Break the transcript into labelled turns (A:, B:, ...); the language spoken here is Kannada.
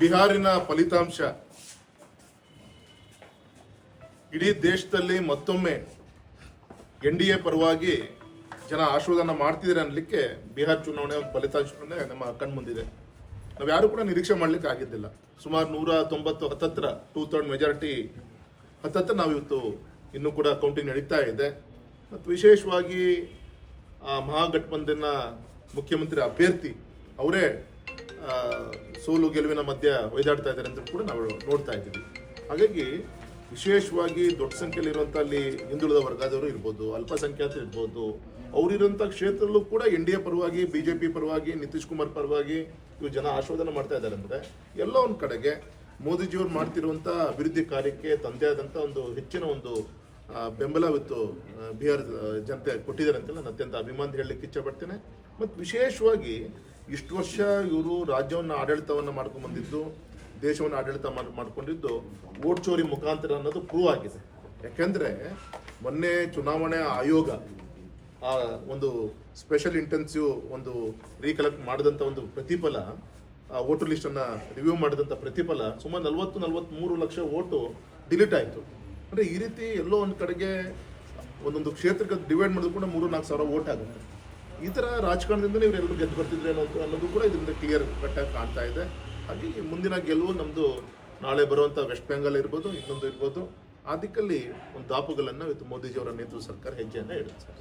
A: ಬಿಹಾರಿನ ಫಲಿತಾಂಶ. ಇಡೀ ದೇಶದಲ್ಲಿ ಮತ್ತೊಮ್ಮೆ ಎನ್ ಡಿ ಎ ಪರವಾಗಿ ಜನ ಆಶೀರ್ವಾದನ ಮಾಡ್ತಿದ್ದಾರೆ ಅನ್ಲಿಕ್ಕೆ ಬಿಹಾರ್ ಚುನಾವಣೆ ಫಲಿತಾಂಶವನ್ನೇ ನಮ್ಮ ಕಣ್ಮುಂದಿದೆ ನಾವು ಯಾರು ಕೂಡ ನಿರೀಕ್ಷೆ ಮಾಡ್ಲಿಕ್ಕೆ ಆಗಿದ್ದಿಲ್ಲ. ಸುಮಾರು ನೂರ ತೊಂಬತ್ತು ಹತ್ತತ್ರ ಟೂ ತರ್ಡ್ ಮೆಜಾರಿಟಿ ಹತ್ತತ್ರ ನಾವು ಇವತ್ತು ಇನ್ನೂ ಕೂಡ ಕೌಂಟಿಂಗ್ ನಡೀತಾ ಇದೆ. ಮತ್ತು ವಿಶೇಷವಾಗಿ ಆ ಮಹಾಗಠಬಂಧನ ಮುಖ್ಯಮಂತ್ರಿ ಅಭ್ಯರ್ಥಿ ಅವರೇ ಸೋಲು ಗೆಲುವಿನ ಮಧ್ಯ ಒಯ್ದಾಡ್ತಾ ಇದ್ದಾರೆ ಅಂತ ಕೂಡ ನಾವು ನೋಡ್ತಾ ಇದ್ದೀವಿ. ಹಾಗಾಗಿ ವಿಶೇಷವಾಗಿ ದೊಡ್ಡ ಸಂಖ್ಯೆಯಲ್ಲಿ ಇರುವಂಥ ಅಲ್ಲಿ ಹಿಂದುಳಿದ ವರ್ಗದವರು ಇರ್ಬೋದು ಅಲ್ಪಸಂಖ್ಯಾತರು ಇರ್ಬೋದು ಅವರಿರುವಂಥ ಕ್ಷೇತ್ರದಲ್ಲೂ ಕೂಡ ಎನ್ ಡಿ ಎ ಪರವಾಗಿ ಬಿಜೆಪಿ ಪರವಾಗಿ, ನಿತೀಶ್ ಕುಮಾರ್ ಪರವಾಗಿ ಇವು ಜನ ಆಶೋಧನೆ ಮಾಡ್ತಾ ಇದ್ದಾರೆ ಅಂದರೆ ಎಲ್ಲೋ ಒಂದು ಕಡೆಗೆ ಮೋದಿಜಿಯವರು ಮಾಡ್ತಿರುವಂತ ಅಭಿವೃದ್ಧಿ ಕಾರ್ಯಕ್ಕೆ ತಂದೆ ಆದಂತ ಒಂದು ಹೆಚ್ಚಿನ ಒಂದು ಬೆಂಬಲವಿತ್ತು ಬಿಹಾರ ಜನತೆ ಕೊಟ್ಟಿದ್ದಾರೆ ಅಂತ ನಾನು ಅತ್ಯಂತ ಅಭಿಮಾನ ಹೇಳಲಿಕ್ಕೆ ಇಚ್ಛೆ ಪಡ್ತೇನೆ. ಮತ್ತು ವಿಶೇಷವಾಗಿ ಇಷ್ಟು ವರ್ಷ ಇವರು ರಾಜ್ಯವನ್ನು ಆಡಳಿತವನ್ನು ಮಾಡ್ಕೊಂಡು ಬಂದಿದ್ದು, ದೇಶವನ್ನು ಆಡಳಿತ ಮಾಡಿ, ಮಾಡ್ಕೊಂಡಿದ್ದು ವೋಟ್ ಚೋರಿ ಮುಖಾಂತರ ಅನ್ನೋದು ಪ್ರೂವ್ ಆಗಿದೆ. ಯಾಕೆಂದರೆ ಮೊನ್ನೆ ಚುನಾವಣೆ ಆಯೋಗ, ಆ ಒಂದು ಸ್ಪೆಷಲ್ ಇಂಟೆನ್ಸಿವ್ ಒಂದು ರೀಕಲೆಕ್ಟ್ ಮಾಡಿದಂಥ ಒಂದು ಪ್ರತಿಫಲ, ಆ ವೋಟರ್ ಲಿಸ್ಟನ್ನು ರಿವ್ಯೂ ಮಾಡಿದಂಥ ಪ್ರತಿಫಲ ಸುಮಾರು ನಲ್ವತ್ತು ನಲ್ವತ್ತ್ಮೂರು ಲಕ್ಷ ಓಟು ಡಿಲೀಟ್ ಆಯಿತು. ಅಂದರೆ ಈ ರೀತಿ ಎಲ್ಲೋ ಒಂದು ಕಡೆಗೆ ಒಂದೊಂದು ಕ್ಷೇತ್ರಕ್ಕೆ ಡಿವೈಡ್ ಮಾಡಿದ್ರು ಕೂಡ ಮೂರು ನಾಲ್ಕು ಸಾವಿರ ಓಟ್ ಆಗುತ್ತೆ. ಈ ಥರ ರಾಜಕಾರಣದಿಂದ ಇವರೆಲ್ಲರೂ ಗೆದ್ದು ಬರ್ತಿದ್ರೆ ಅನ್ನೋದು ಅನ್ನೋದು ಕೂಡ ಇದರಿಂದ ಕ್ಲಿಯರ್ ಕಟ್ಟಾಗಿ ಕಾಣ್ತಾ ಇದೆ. ಹಾಗೆ ಮುಂದಿನ ಗೆಲುವು ನಮ್ಮದು ನಾಳೆ ಬರುವಂಥ ವೆಸ್ಟ್ ಬೆಂಗಾಲ್ ಇರ್ಬೋದು, ಇನ್ನೊಂದು ಇರ್ಬೋದು. ಆ ದಿಕ್ಕಲ್ಲಿ ಒಂದು ದಾಪುಗಳನ್ನು ಇವತ್ತು ಮೋದಿಜಿಯವರ ನೇತೃತ್ವ ಸರ್ಕಾರ ಹೆಜ್ಜೆಯನ್ನು ಇಡುತ್ತೆ.